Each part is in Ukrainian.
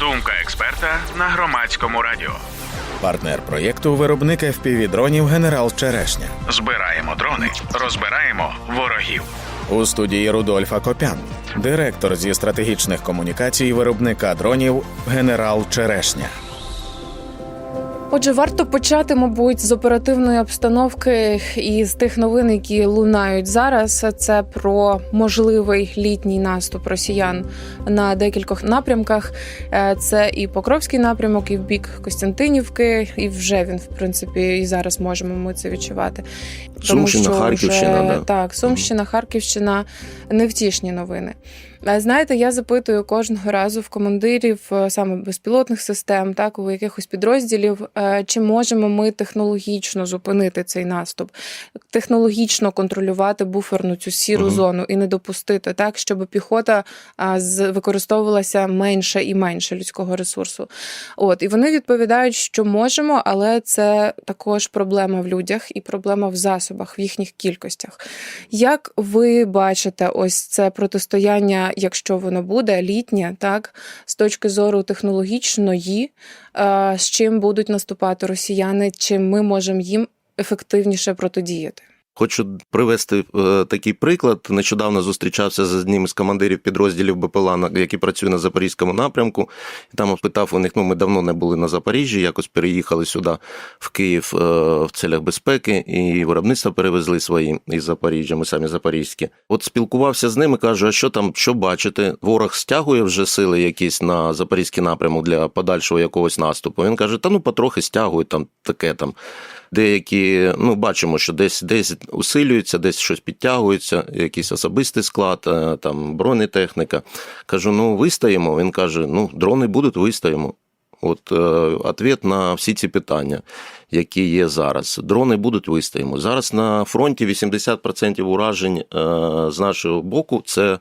Думка експерта на громадському радіо. Партнер проєкту виробник FPV-дронів Генерал Черешня. Збираємо дрони, розбираємо ворогів. У студії Рудольфа Копян, директор зі стратегічних комунікацій виробника дронів Генерал Черешня. Отже, варто почати, мабуть, з оперативної обстановки і з тих новин, які лунають зараз. Це про можливий літній наступ росіян на декількох напрямках. Е, Це і Покровський напрямок, і в бік Костянтинівки, і вже він, в принципі, і зараз можемо ми це відчувати. Сумщина, Харківщина, вже, да. так, Сумщина, Харківщина невтішні новини. Знаєте, я запитую кожного разу в командирів е, саме безпілотних систем, так у якихось підрозділів, е, чи можемо ми технологічно зупинити цей наступ, технологічно контролювати буферну цю сіру Мгм. зону і не допустити так, щоб піхота використовувалася менше і менше людського ресурсу. От і вони відповідають, що можемо, але це також проблема в людях і проблема в засобах, в їхніх кількостях. Як ви бачите, ось це протистояння, якщо воно буде літнє, так з точки зору технологічної, е, з чим будуть наступати росіяни, чим ми можемо їм ефективніше протидіяти? Хочу привести е, такий приклад. Нещодавно зустрічався з одним із командирів підрозділів БПЛА, які працюють на запорізькому напрямку. І там питав у них: ну ми давно не були на Запоріжжі, якось переїхали сюди в Київ е, в целях безпеки, і виробництва перевезли свої із Запоріжжя. Ми самі запорізькі. От спілкувався з ними, кажу: а що там, що бачите? Ворог стягує вже сили якісь на запорізький напрямок для подальшого якогось наступу. Він каже: та ну потрохи стягують там таке там. Деякі, ну бачимо, що десь десь усилюються, десь щось підтягується, якийсь особистий склад, е, там бронетехніка. Кажу, ну вистоїмо. Він каже: ну, дрони будуть, вистоїмо. От е, ответ на всі ці питання, які є зараз. Дрони будуть вистоїмо. Зараз на фронті 80% уражень е, з нашого боку це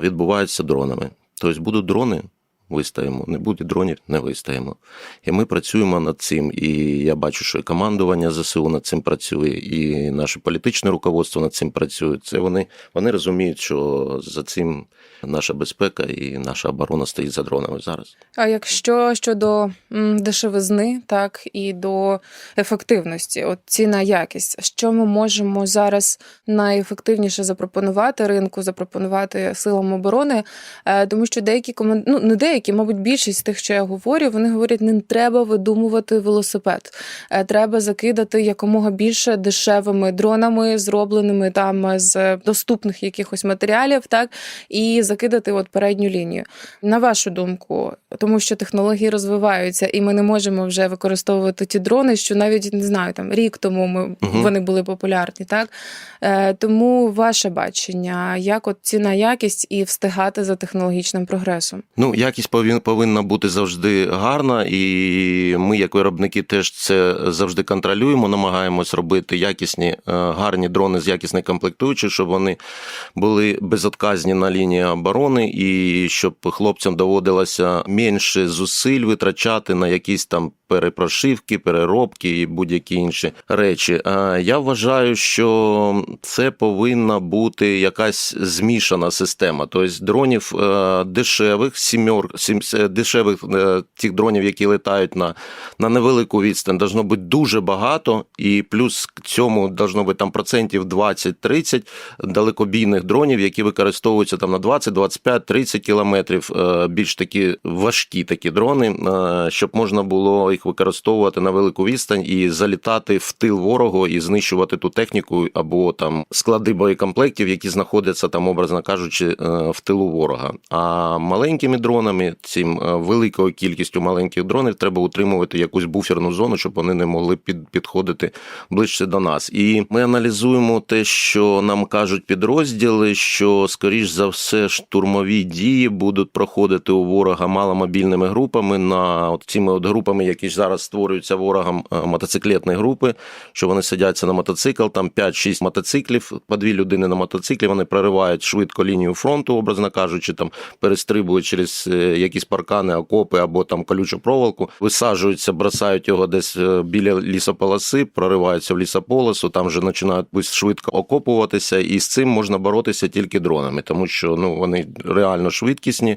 відбувається дронами. Тобто будуть дрони, вистоїмо. Не буде дронів, не вистоїмо. І ми працюємо над цим. І я бачу, що і командування ЗСУ над цим працює, і наше політичне руководство над цим працює. Це вони, вони розуміють, що за цим наша безпека і наша оборона стоїть за дронами зараз. А якщо щодо дешевизни, так і до ефективності, от ціна якість, що ми можемо зараз найефективніше запропонувати ринку, запропонувати силам оборони, Е, тому що деякі команд... ну не деякі, мабуть, більшість з тих, що я говорю, вони говорять, не треба видумувати велосипед, Е, треба закидати якомога більше дешевими дронами, зробленими там з доступних якихось матеріалів, так і закидати от передню лінію. На вашу думку, тому що технології розвиваються, і ми не можемо вже використовувати ті дрони, що навіть не знаю, там рік тому ми Мгм. вони були популярні, так е, тому ваше бачення, як от ціна якість і встигати за технологічним прогресом. Ну, якість повин- повинна бути завжди гарна, і ми, як виробники, теж це завжди контролюємо, намагаємось робити якісні, е, гарні дрони з якісних комплектуючих, щоб вони були безотказні на лінії оборони, і щоб хлопцям доводилося менше зусиль витрачати на якісь там перепрошивки, переробки і будь-які інші речі. Е, Я вважаю, що це повинна бути якась змішана система. Тобто дронів е, дешевих, сімьор, сім, е, дешевих е, тих дронів, які летають на, на невелику відстань, должно бути дуже багато, і плюс к цьому должно бути там процентів 20-30 далекобійних дронів, які використовуються там на 20, 25, 30 кілометрів. е, Більш такі важкі такі дрони, е, щоб можна було їх використовувати на велику відстань і залітати в тил ворогу і знищувати ту техніку або там склади боєкомплектів, які знаходяться там, образно кажучи, е, в тилу ворога. А маленькими дронами, цим е, великою кількістю маленьких дронів, треба утримувати якусь буферну зону, щоб вони не могли під, підходити ближче до нас. І ми аналізуємо те, що нам кажуть підрозділи, що скоріш за все штурмові дії будуть проходити у ворога маломобільними групами на от цими от групами, які зараз створюються ворогом е, мотоциклетні групи, що вони сидяться на мотоцикл, там 5-6 мотоциклів, по дві людини на мотоциклі, вони проривають швидко лінію фронту, образно кажучи, там перестрибують через е, якісь паркани, окопи або там колючу проволоку, висаджуються, бросають його десь е, біля лісополоси, прориваються в лісополосу, там вже починають швидко окопуватися, і з цим можна боротися тільки дронами, тому що ну вони реально швидкісні.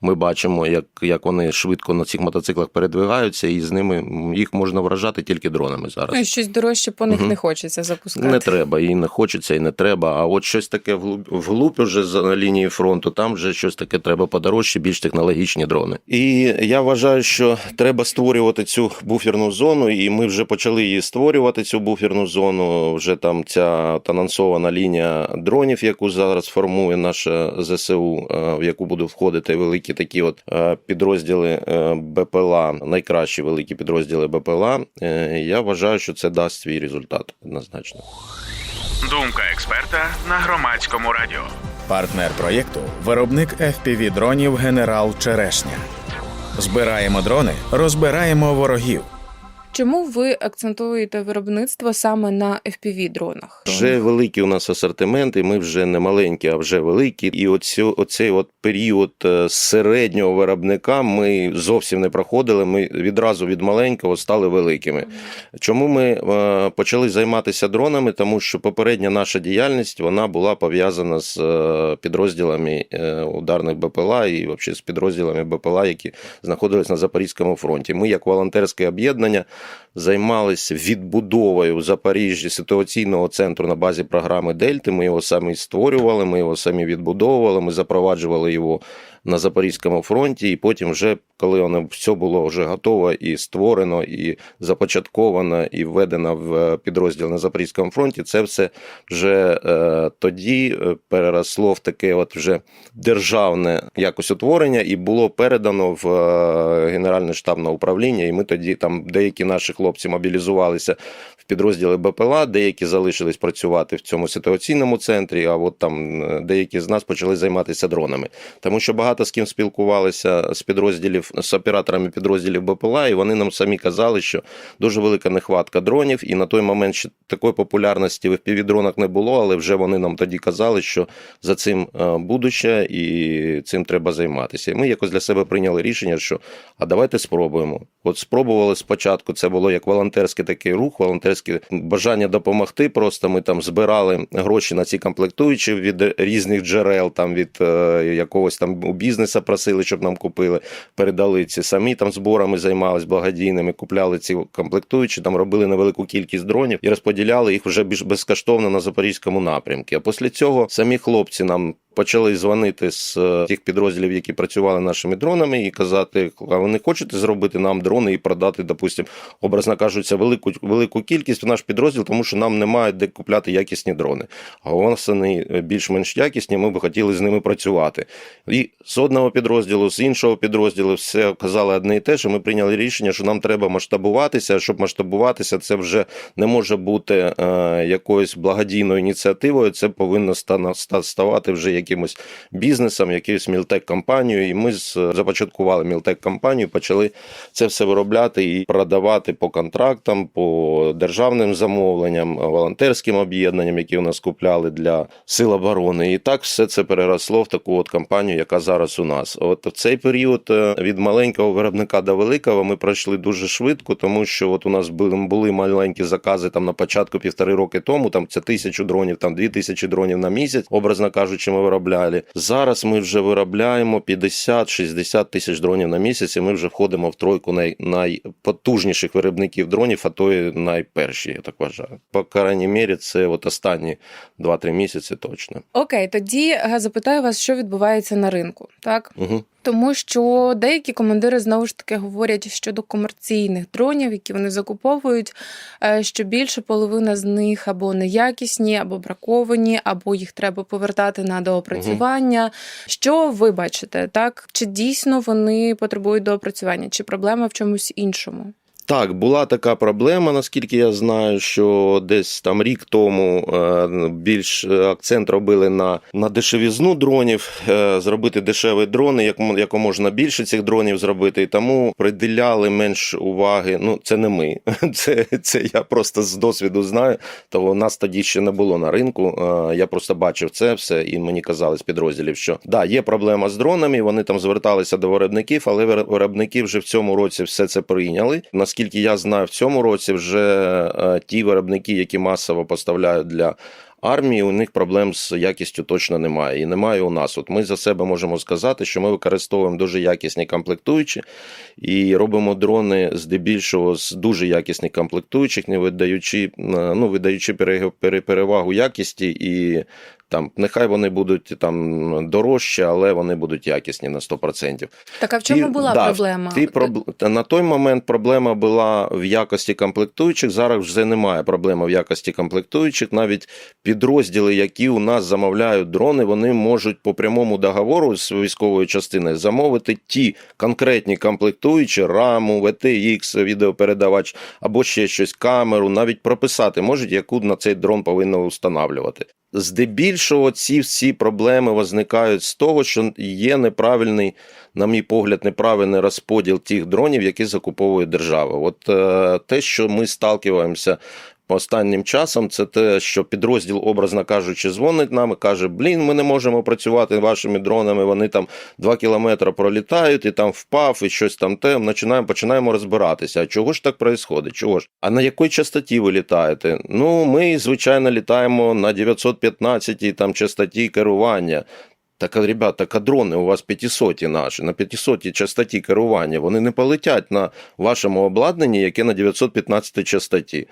Ми бачимо, як, як вони швидко на цих мотоциклах передвигаються, і з ними їх можна вражати тільки дронами зараз. Ну, і щось дорожче по них Мгм. не хочеться запускати. Не треба, і не хочеться, і не треба. А от щось таке вглуб, вглуб уже за лінії фронту, там вже щось таке треба подорожче, більш технологічні дрони. І я вважаю, що треба створювати цю буферну зону, і ми вже почали її створювати. Цю буферну зону. Вже там ця от анонсована лінія дронів, яку зараз формує наша ЗСУ, е, в яку будуть входити великі такі от е, підрозділи е, БПЛА, найкращі великі підрозділи БПЛА. Я вважаю, що це дасть свій результат однозначно. Думка експерта на громадському радіо. Партнер проєкту виробник FPV дронів Генерал Черешня. Збираємо дрони, розбираємо ворогів. Чому ви акцентуєте виробництво саме на fpv дронах? Вже великий у нас асортимент, і ми вже не маленькі, а вже великі. І оцю, оцей от період е, середнього виробника ми зовсім не проходили. Ми відразу від маленького стали великими. Чому ми е, почали займатися дронами? Тому що попередня наша діяльність вона була пов'язана з е, підрозділами ударних БПЛА і взагалі з підрозділами БПЛА, які знаходились на Запорізькому фронті. Ми, як волонтерське об'єднання, займалися відбудовою в Запоріжжі ситуаційного центру на базі програми Дельти. Ми його самі створювали, ми його самі відбудовували, ми запроваджували його на Запорізькому фронті. І потім, вже коли воно все було вже готово і створено, і започатковано, і введено в е, підрозділ на Запорізькому фронті, це все вже е, тоді е, переросло в таке от вже державне якось утворення і було передано в е, Генеральне штабне управління. І ми тоді там деякі наші хлопці мобілізувалися підрозділи БПЛА, деякі залишились працювати в цьому ситуаційному центрі. А от там е, деякі з нас почали займатися дронами, тому що багато з ким спілкувалися з підрозділів з операторами підрозділів БПЛА, і вони нам самі казали, що дуже велика нехватка дронів, і на той момент ще такої популярності в FPV-дронах не було, але вже вони нам тоді казали, що за цим е, будуще і цим треба займатися. І ми якось для себе прийняли рішення, що а давайте спробуємо. От спробували спочатку. Це було як волонтерський такий рух, волонтерське бажання допомогти. Просто ми там збирали гроші на ці комплектуючі від різних джерел, там від е, якогось там у бізнеса просили, щоб нам купили, передали ці самі там зборами займались благодійними, купляли ці комплектуючі, там робили невелику кількість дронів і розподіляли їх вже більш безкоштовно на запорізькому напрямку. А після цього самі хлопці нам. Почали дзвонити з е, тих підрозділів, які працювали нашими дронами, і казати: а ви не хочете зробити нам дрони і продати, допустимо, образно кажучи, велику велику кількість в наш підрозділ, тому що нам немає де купляти якісні дрони. А у вони більш-менш якісні. Ми би хотіли з ними працювати. І з одного підрозділу, з іншого підрозділу, все казали одне і те, що ми прийняли рішення, що нам треба масштабуватися. Щоб масштабуватися, це вже не може бути е, якоюсь благодійною ініціативою. Це повинно ста- ста- ставати вже якимось бізнесом, якоюсь мілтек-компанією. І ми започаткували мілтек-компанію, почали це все виробляти і продавати по контрактам, по державним замовленням, волонтерським об'єднанням, які у нас купляли для сил оборони. І так все це переросло в таку от компанію, яка зараз у нас. От в цей період е, від маленького виробника до великого ми пройшли дуже швидко, тому що от у нас були, маленькі закази там на початку півтори роки тому. Там це тисячу дронів, там дві тисячі дронів на місяць, образно кажучи, ми виробляли. Зараз ми вже виробляємо 50-60 тисяч дронів на місяць, і ми вже входимо в тройку най, найпотужніших виробників дронів, а то і найперші, я так вважаю. По крайній мірі, це от останні 2-3 місяці точно. Окей, тоді е, запитаю вас, що відбувається на ринку, так? Угу. Тому що деякі командири знову ж таки говорять щодо комерційних дронів, які вони закуповують, е, що більше половина з них або неякісні, або браковані, або їх треба повертати на доопрацювання. Що ви бачите, так? Чи дійсно вони потребують доопрацювання, чи проблема в чомусь іншому? Так, була така проблема, наскільки я знаю, що десь там рік тому е, більш акцент робили на, на дешевізну дронів, е, зробити дешеві дрони, як, мо- як можна більше цих дронів зробити. І тому приділяли менш уваги. Ну, це не ми. Це, це я просто з досвіду знаю. То нас тоді ще не було на ринку. Е, Я просто бачив це все, і мені казали з підрозділів, що да, є проблема з дронами. Вони там зверталися до виробників, але вир- виробники вже в цьому році все це прийняли. Наскільки я знаю, в цьому році вже е, ті виробники, які масово поставляють для. Армії у них проблем з якістю точно немає, і немає у нас. От ми за себе можемо сказати, що ми використовуємо дуже якісні комплектуючі і робимо дрони здебільшого з дуже якісних комплектуючих, не видаючи, е, ну, видаючи пере- пере- перевагу якісті і там нехай вони будуть там дорожчі, але вони будуть якісні на 100%. Так а в чому Ті- була да, проблема? Ті проб... На той момент проблема була в якості комплектуючих. Зараз вже немає проблеми в якості комплектуючих. Навіть підрозділи, які у нас замовляють дрони, вони можуть по прямому договору з військовою частиною замовити ті конкретні комплектуючі раму, VTX, відеопередавач або ще щось, камеру, навіть прописати можуть, яку на цей дрон повинно встановлювати. Здебільшого ці всі проблеми возникають з того, що є неправильний, на мій погляд, неправильний розподіл тих дронів, які закуповує держава. От е, те, що ми сталкиваємося останнім часом, це те, що підрозділ, образно кажучи, дзвонить нам і каже: Блін, ми не можемо працювати вашими дронами. Вони там два кілометри пролітають, і там впав, і щось там те. Починаємо, починаємо розбиратися. А чого ж так відбувається? Чого ж? А на якій частоті ви літаєте? Ну, ми, звичайно, літаємо на 915 там частоті керування. Так, а, ребят, так а дрони у вас 500 наші, на 500 частоті керування, вони не полетять на вашому обладнанні, яке на 915 частоті.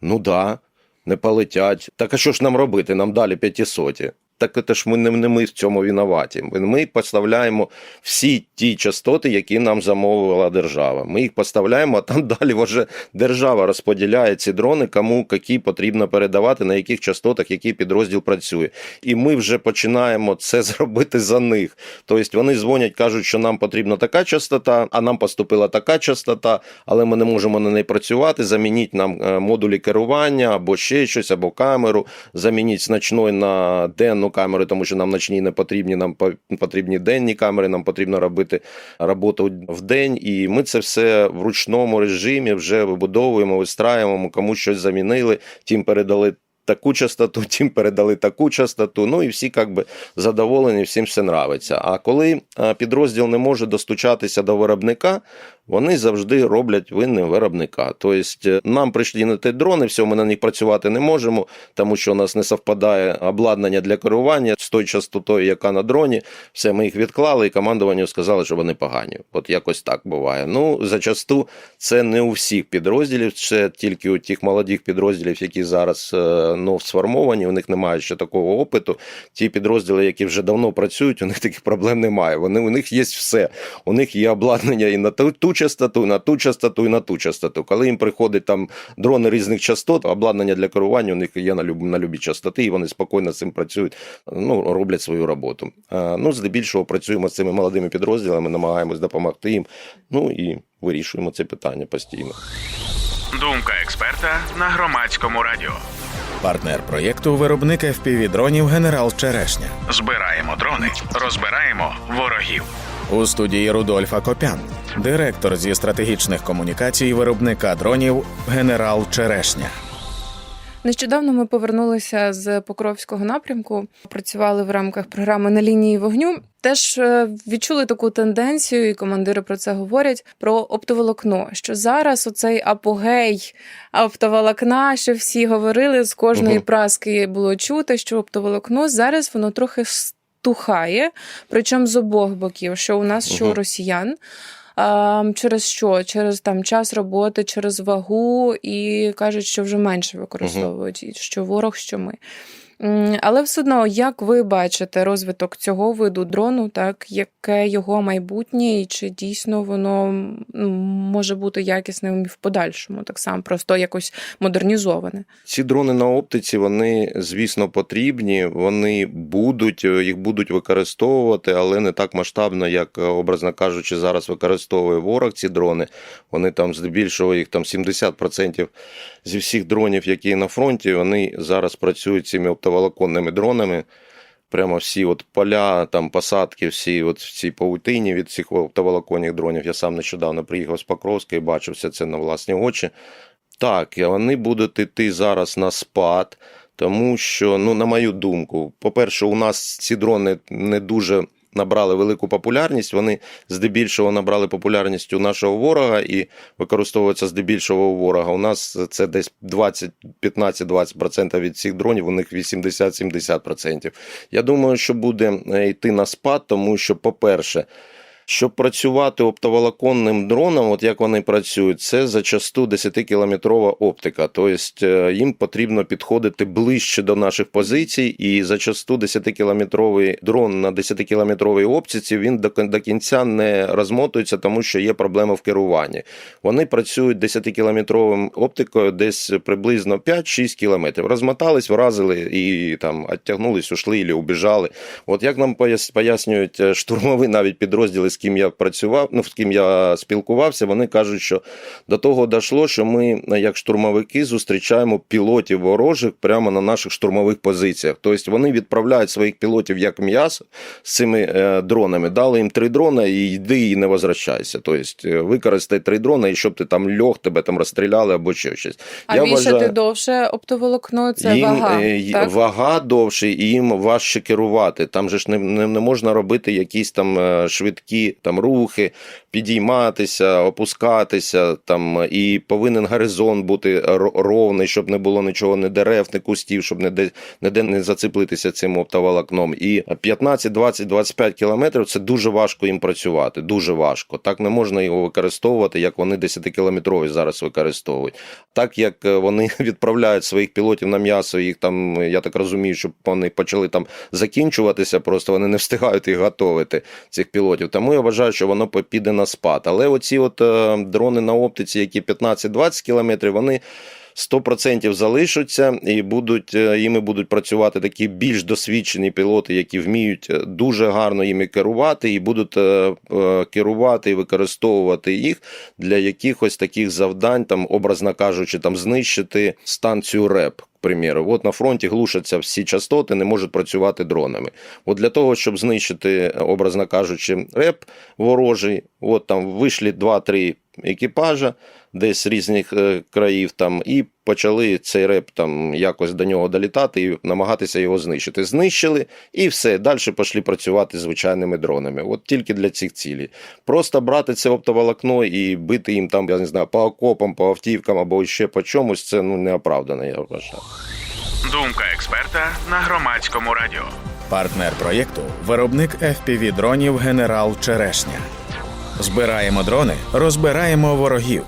Ну да, не полетять. Так а що ж нам робити? Нам далі 500. Так це ж ми не, ми в цьому винуваті. Ми- поставляємо всі ті частоти, які нам замовила держава. Ми їх поставляємо, а там далі вже держава розподіляє ці дрони, кому які потрібно передавати, на яких частотах який підрозділ працює. І ми вже починаємо це зробити за них. Тобто вони дзвонять, кажуть, що нам потрібна така частота, а нам поступила така частота, але ми не можемо на неї працювати. Замініть нам е, модулі керування або ще щось, або камеру, замініть з ночної на денну камеру, тому що нам ночні не потрібні, нам потрібні денні камери, нам потрібно робити роботу в день. І ми це все в ручному режимі вже вибудовуємо, вистраюємо, кому щось замінили, тим передали. Таку частоту, тим передали таку частоту. Ну і всі як би задоволені, всім все нравиться. А коли е, підрозділ не може достучатися до виробника, вони завжди роблять винним виробника. Тобто е, нам прийшли на ті дрони, все, ми на них працювати не можемо, тому що у нас не совпадає обладнання для керування з тою частотою, яка на дроні. Все, ми їх відклали, і командуванню сказали, що вони погані. От якось так буває. Ну, зачасту це не у всіх підрозділів, це тільки у тих молодих підрозділів, які зараз е, ну, сформовані, у них немає ще такого опиту. Ті підрозділи, які вже давно працюють, у них таких проблем немає. Вони у них є все. У них є обладнання і на ту частоту, на ту частоту, і на ту частоту. Коли їм приходить там дрони різних частот, обладнання для керування у них є на люб, на любі частоти, і вони спокійно з цим працюють, ну роблять свою роботу. А, ну, здебільшого працюємо з цими молодими підрозділами, намагаємось допомогти їм. Ну і вирішуємо це питання постійно. Думка експерта на громадському радіо. Партнер проєкту виробник FPV-дронів генерал Черешня. Збираємо дрони, розбираємо ворогів. У студії Рудольф Акопян, директор зі стратегічних комунікацій виробника дронів генерал Черешня. Нещодавно ми повернулися з Покровського напрямку, працювали в рамках програми на лінії вогню. Теж е, відчули таку тенденцію, і командири про це говорять: про оптоволокно. Що зараз оцей апогей оптоволокна, що всі говорили, з кожної праски було чути, що оптоволокно зараз воно трохи стухає, причому з обох боків, що у нас, що у росіян. Через що? Через там час роботи, через вагу, і кажуть, що вже менше використовують, що ворог, що ми. Але все одно, як ви бачите розвиток цього виду дрону, так яке його майбутнє, і чи дійсно воно може бути якісним в подальшому, так само просто якось модернізоване? Ці дрони на оптиці, вони, звісно, потрібні. Вони будуть, е, їх будуть використовувати, але не так масштабно, як, е, образно кажучи, зараз використовує ворог ці дрони. Вони там здебільшого їх там 70% зі всіх дронів, які на фронті, вони зараз працюють цими оптоволоконними дронами. Прямо всі от поля, там посадки, всі от в цій паутині від цих оптоволоконних дронів. Я сам нещодавно приїхав з Покровська і бачив все це на власні очі. Так, вони будуть йти зараз на спад, тому що, ну, на мою думку, по-перше, у нас ці дрони не дуже набрали велику популярність. Вони здебільшого набрали популярність у нашого ворога і використовуються здебільшого у ворога. У нас це десь 20, 15-20% від цих дронів, у них 80-70%. Я думаю, що буде е, йти на спад, тому що, по-перше, щоб працювати оптоволоконним дроном, от як вони працюють, це зачасту 10-кілометрова оптика. Тобто е, їм потрібно підходити ближче до наших позицій, і зачасту 10-кілометровий дрон на 10-кілометровій оптиці він до, кінця не розмотується, тому що є проблема в керуванні. Вони працюють 10-кілометровим оптикою десь приблизно 5-6 кілометрів. Розмотались, вразили і там оттягнулись, ушли і убіжали. От як нам пояснюють е, штурмові навіть підрозділи, з ким я працював, ну з ким я спілкувався, вони кажуть, що до того дійшло, що ми, як штурмовики, зустрічаємо пілотів ворожих прямо на наших штурмових позиціях. Тобто вони відправляють своїх пілотів як м'ясо з цими е, дронами. Дали їм три дрона і йди і не возвращайся. Тобто е, використай три дрона, і щоб ти там льох, тебе там розстріляли або ще щось. А Я вішати вважаю- довше оптоволокно це їм вага. е, так? вага довше, і їм важче керувати. Там же ж не, не, не можна робити якісь там е, швидкі там рухи, підійматися, опускатися. Там і повинен горизонт бути ровний, щоб не було нічого, не дерев, не кустів, щоб не де не, не зациплитися цим оптоволокном. І 15, 20, 25 кілометрів це дуже важко їм працювати. Дуже важко. Так не можна його використовувати, як вони 10-кілометрові зараз використовують. Так як е, вони відправляють своїх пілотів на м'ясо, їх там, я так розумію, щоб вони почали там закінчуватися, просто вони не встигають їх готувати, цих пілотів. Тому я вважаю, що воно піде на спад. Але оці от е, дрони на оптиці, які 15-20 кілометрів, вони. 100% залишаться і будуть е, їми будуть працювати такі більш досвідчені пілоти, які вміють е, дуже гарно їми керувати, і будуть е, е, керувати і використовувати їх для якихось таких завдань, там, образно кажучи, там знищити станцію РЕП. К примеру, от на фронті глушаться всі частоти, не можуть працювати дронами. От для того, щоб знищити, образно кажучи, реп ворожий, от там вийшли 2-3 екіпажа десь різних е, країв там, і почали цей реп там якось до нього долітати і намагатися його знищити. Знищили і все. Далі пішли працювати з звичайними дронами. От тільки для цих цілей. Просто брати це оптоволокно і бити їм там, я не знаю, по окопам, по автівкам або ще по чомусь, це ну неоправдано, я вважаю. Думка експерта на громадському радіо. Партнер проєкту виробник fpv дронів Генерал Черешня. Збираємо дрони, розбираємо ворогів.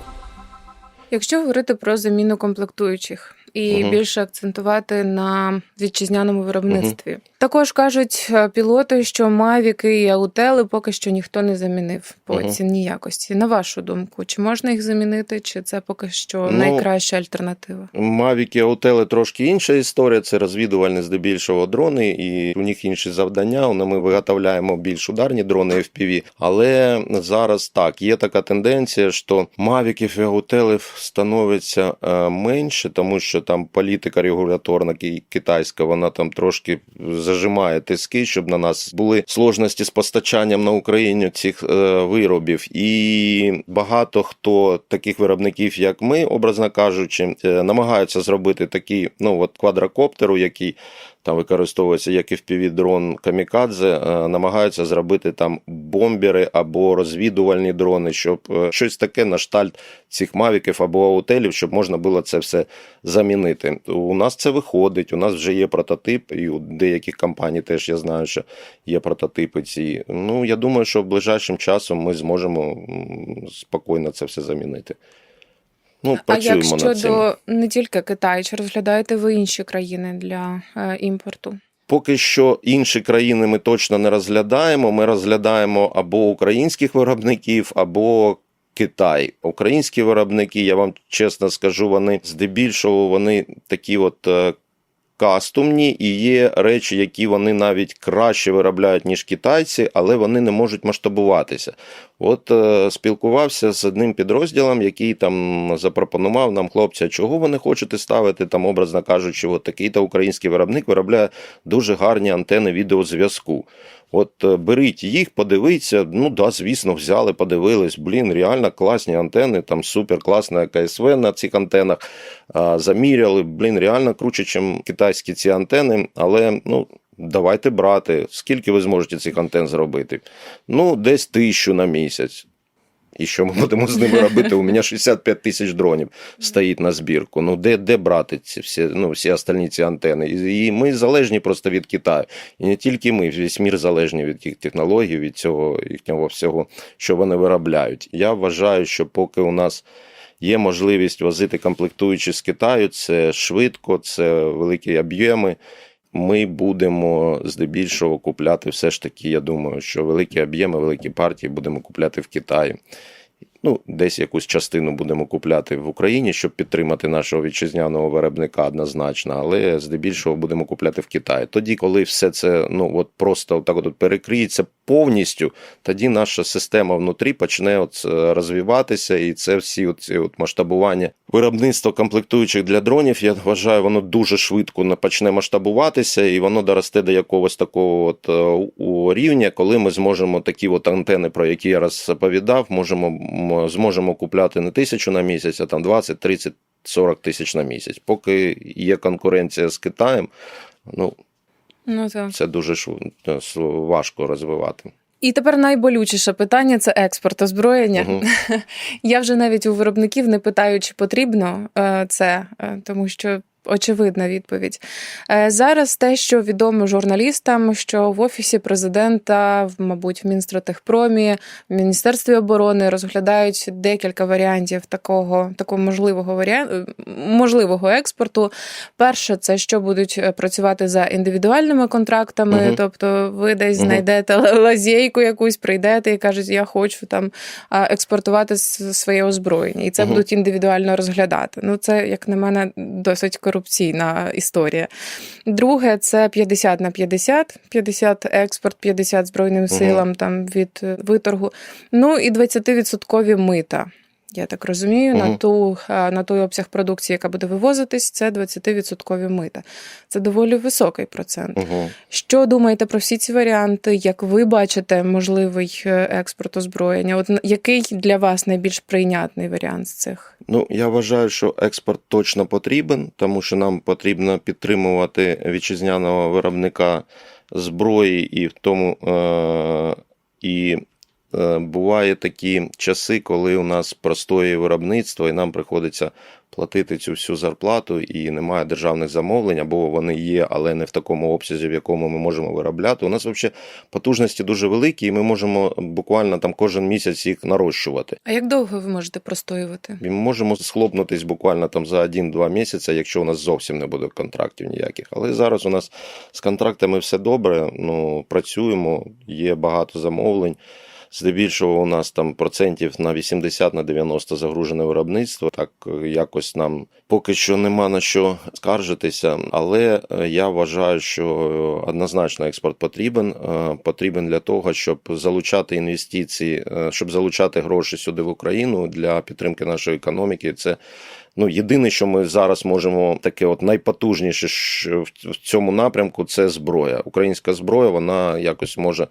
Якщо говорити про заміну комплектуючих і Мгм. більше акцентувати на вітчизняному виробництві, також кажуть е, пілоти, що мавіки і аутели поки що ніхто не замінив по Мгм. цінній якості. На вашу думку, чи можна їх замінити, чи це поки що Ну, найкраща альтернатива? Мавіки Аутели трошки інша історія. Це розвідувальні здебільшого дрони, і у них інші завдання. Ми виготовляємо більш ударні дрони FPV. Але зараз так, є така тенденція, що мавіків і аутелів становиться е, менше, тому що там політика регуляторна китайська, вона там трошки зажимає тиски, щоб на нас були сложності з постачанням на Україні цих е, виробів. І багато хто таких виробників, як ми, образно кажучи, е, намагаються зробити такий ну от квадрокоптеру, який там використовується як і дрон камікадзе, е, намагаються зробити там бомбери або розвідувальні дрони, щоб е, щось таке на штальт цих мавіків або аутелів, щоб можна було це все замінити. У нас це виходить. У нас вже є прототип, і у деяких компаній теж я знаю, що є прототипи ці. Ну я думаю, що ближайшим часом ми зможемо спокійно це все замінити. Ну, А якщо як над цим. щодо не тільки Китаю, чи розглядаєте ви інші країни для е, імпорту? Поки що інші країни ми точно не розглядаємо. Ми розглядаємо або українських виробників, або Китай. Українські виробники, я вам чесно скажу, вони здебільшого вони такі от. Кастомні і є речі, які вони навіть краще виробляють, ніж китайці, але вони не можуть масштабуватися. От е, спілкувався з одним підрозділом, який там запропонував нам хлопця, чого ви не хочете ставити, там, образно кажучи, от такий-то український виробник виробляє дуже гарні антени відеозв'язку. От е, беріть їх, подивіться. Ну да, звісно, взяли, подивились. Блін, реально класні антени, там супер класна КСВ на цих антенах. Заміряли, блін, реально круче, ніж китайські ці антени, але ну. Давайте брати. Скільки ви зможете цих антен зробити? Ну, десь тисячу на місяць. І що ми будемо з ними робити? У мене 65 тисяч дронів стоїть на збірку. Ну де, де брати ці всі, ну, всі остальні ці антени? І, ми залежні просто від Китаю. І не тільки ми, весь мір залежний від їх технологій, від цього їхнього всього, що вони виробляють. Я вважаю, що поки у нас є можливість возити комплектуючі з Китаю, це швидко, це великі об'єми. Ми будемо здебільшого купляти все ж таки. Я думаю, що великі об'єми, великі партії будемо купляти в Китаї. Ну, десь якусь частину будемо купляти в Україні, щоб підтримати нашого вітчизняного виробника однозначно, але здебільшого будемо купляти в Китаї. Тоді, коли все це ну от просто так от перекриється повністю, тоді наша система внутрі почне от е, розвиватися, і це всі от ці от масштабування виробництва комплектуючих для дронів. Я вважаю, воно дуже швидко почне масштабуватися, і воно доросте до якогось такого от е, рівня, коли ми зможемо такі от антени, про які я розповідав, можемо м, зможемо купляти не тисячу на місяць, а там 20, 30, 40 тисяч на місяць. Поки є конкуренція з Китаєм, ну Ну так. це дуже важко розвивати. І тепер найболючіше питання це експорт озброєння. Мгм. Я вже навіть у виробників не питаю, чи потрібно е, це, е, тому що. Очевидна відповідь. Е, Зараз те, що відомо журналістам, що в офісі президента, мабуть, в Мінстратехпромі, в Міністерстві оборони розглядають декілька варіантів такого, такого можливого варіанту можливого експорту. Перше, це що будуть е, працювати за індивідуальними контрактами, Мгм. тобто ви десь Мгм. знайдете лазейку якусь, прийдете і кажуть, я хочу там експортувати своє озброєння, і це Мгм. будуть індивідуально розглядати. Ну це, як на мене, досить корупційна історія. Друге, це 50 на 50, 50 експорт, 50 збройним силам там від е, виторгу. Ну і 20% мита. Я так розумію, на ту е, на той обсяг продукції, яка буде вивозитись, це 20% мита. Це доволі високий процент. Угу. Що думаєте про всі ці варіанти? Як ви бачите можливий е, експорт озброєння? От який для вас найбільш прийнятний варіант з цих? Ну, я вважаю, що експорт точно потрібен, тому що нам потрібно підтримувати вітчизняного виробника зброї, і в тому е- і буває такі часи, коли у нас простоє виробництво, і нам приходиться платити цю всю зарплату, і немає державних замовлень, або вони є, але не в такому обсязі, в якому ми можемо виробляти. У нас взагалі потужності дуже великі, і ми можемо буквально там кожен місяць їх нарощувати. А як довго ви можете простоювати? Ми можемо схлопнутись буквально там за 1-2 місяці, якщо у нас зовсім не буде контрактів ніяких. Але зараз у нас з контрактами все добре. Ну працюємо, є багато замовлень. Здебільшого у нас там процентів на 80 на 90 загружене виробництво. Так е, якось нам поки що нема на що скаржитися. Але е, я вважаю, що е, однозначно експорт потрібен. Потрібен для того, щоб залучати інвестиції, щоб залучати гроші сюди в Україну для підтримки нашої економіки. Це Ну, єдине, що ми зараз можемо таке, от найпотужніше в цьому напрямку, це зброя. Українська зброя, вона якось може,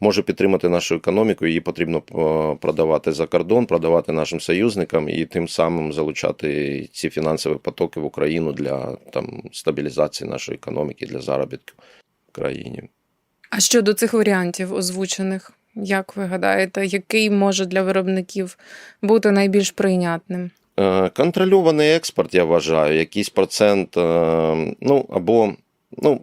може підтримати нашу економіку. Її потрібно е, продавати за кордон, продавати нашим союзникам і тим самим залучати ці фінансові потоки в Україну для там стабілізації нашої економіки, для заробітку в країні. А щодо цих варіантів озвучених, як ви гадаєте, який може для виробників бути найбільш прийнятним? Е, Контрольований експорт, я вважаю, якийсь процент, е, ну або ну.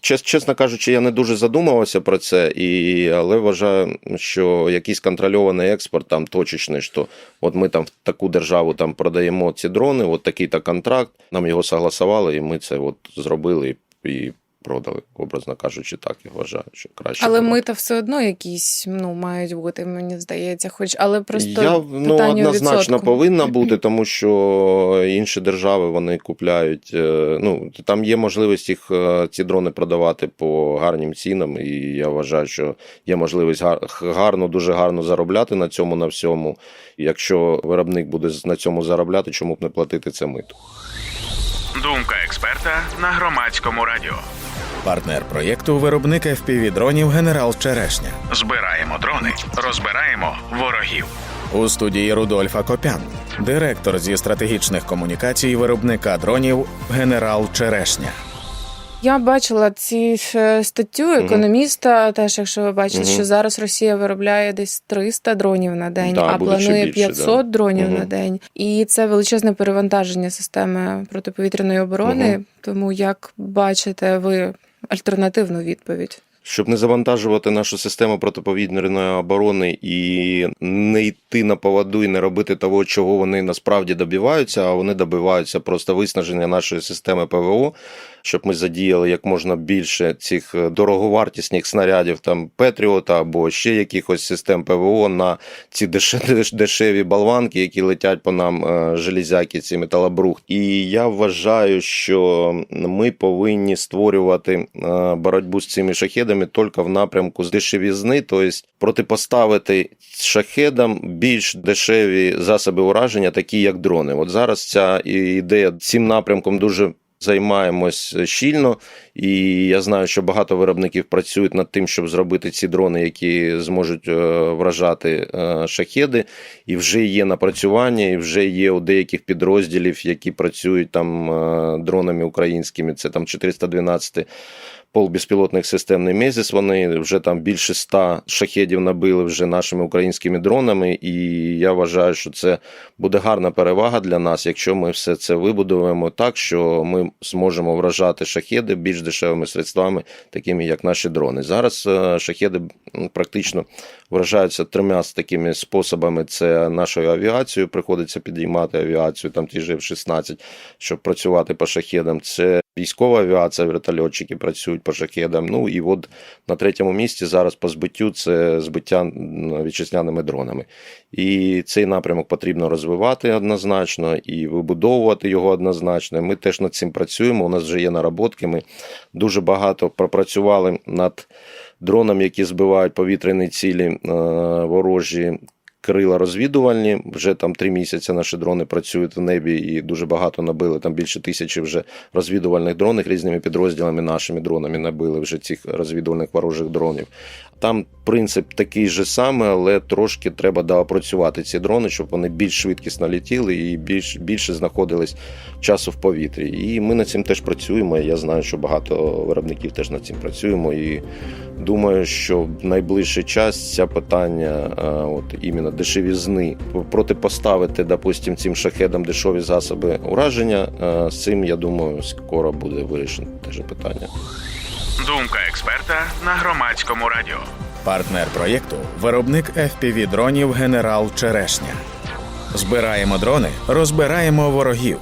Чесно кажучи, я не дуже задумувався про це, і, але вважаю, що якийсь контрольований експорт там точечний, що от ми там в таку державу там продаємо ці дрони, от такий-то контракт, нам його согласували, і ми це от зробили і, і продали, образно кажучи, так я вважаю, що краще. Але було. мита все одно якісь ну мають бути, мені здається, хоч але просто Я ну, однозначно відсотку. повинна бути, тому що інші держави вони купляють. е, Ну там є можливість їх е, ці дрони продавати по гарним цінам, і я вважаю, що є можливість гар- гарно, дуже гарно заробляти на цьому на всьому. Якщо виробник буде на цьому заробляти, чому б не платити це мито? Думка експерта на громадському радіо. Партнер проєкту виробник FPV-дронів генерал Черешня. Збираємо дрони, розбираємо ворогів. У студії Рудольфа Копян, директор зі стратегічних комунікацій виробника дронів генерал Черешня. Я бачила ці е, статтю економіста. Теж, якщо ви бачите, Мгм. що зараз Росія виробляє десь 300 дронів на день, Да, а планує більше, 500 да. дронів Мгм. на день. І це величезне перевантаження системи протиповітряної оборони. Мгм. Тому як бачите ви альтернативну відповідь? Щоб не завантажувати нашу систему протиповітряної оборони і не йти на поводу і не робити того, чого вони насправді добиваються, а вони добиваються просто виснаження нашої системи ПВО, щоб ми задіяли як можна більше цих е, дороговартісних снарядів, там Петріота або ще якихось систем ПВО на ці дешеві болванки, які летять по нам е, железяки, ці металобрухт. І я вважаю, що ми повинні створювати е, боротьбу з цими шахедами тільки в напрямку з дешевізни, тобто протипоставити шахедам більш дешеві засоби ураження, такі як дрони. От зараз ця ідея цим напрямком дуже. Займаємось щільно, і я знаю, що багато виробників працюють над тим, щоб зробити ці дрони, які зможуть е, вражати е, шахеди. І вже є напрацювання, і вже є у деяких підрозділів, які працюють там е, дронами українськими. Це там 412 пол безпілотних систем Немезіс. Вони вже там більше ста шахедів набили вже нашими українськими дронами. І я вважаю, що це буде гарна перевага для нас, якщо ми все це вибудуємо так, що ми зможемо вражати шахеди більш дешевими средствами, такими як наші дрони. Зараз е, шахеди практично вражаються трьома такими способами: це нашою авіацією, приходиться підіймати авіацію, там ті ж F-16, щоб працювати по шахедам. Це військова авіація, вертольотчики працюють по шахедам. Ну і от на третьому місці зараз по збиттю це збиття вітчизняними дронами. І цей напрямок потрібно розвивати однозначно і вибудовувати його однозначно. Ми теж над цим працюємо. У нас вже є наработки. Ми дуже багато пропрацювали над дроном, які збивають повітряні цілі е, ворожі. Крила розвідувальні, вже там три місяці наші дрони працюють в небі і дуже багато набили. Там більше тисячі вже розвідувальних дронів різними підрозділами нашими дронами набили вже цих розвідувальних ворожих дронів. Там принцип такий же самий, але трошки треба доопрацювати ці дрони, щоб вони більш швидкісно летіли і більш, більше знаходились часу в повітрі. І ми над цим теж працюємо. Я знаю, що багато виробників теж над цим працюємо. І думаю, що в найближчий час це питання от іменно дешевізни протипоставити, допустим, цим шахедам дешеві засоби ураження. З цим я думаю, скоро буде вирішено теж питання. Думка експерта на громадському радіо. Партнер проєкту виробник FPV-дронів генерал Черешня. Збираємо дрони, розбираємо ворогів.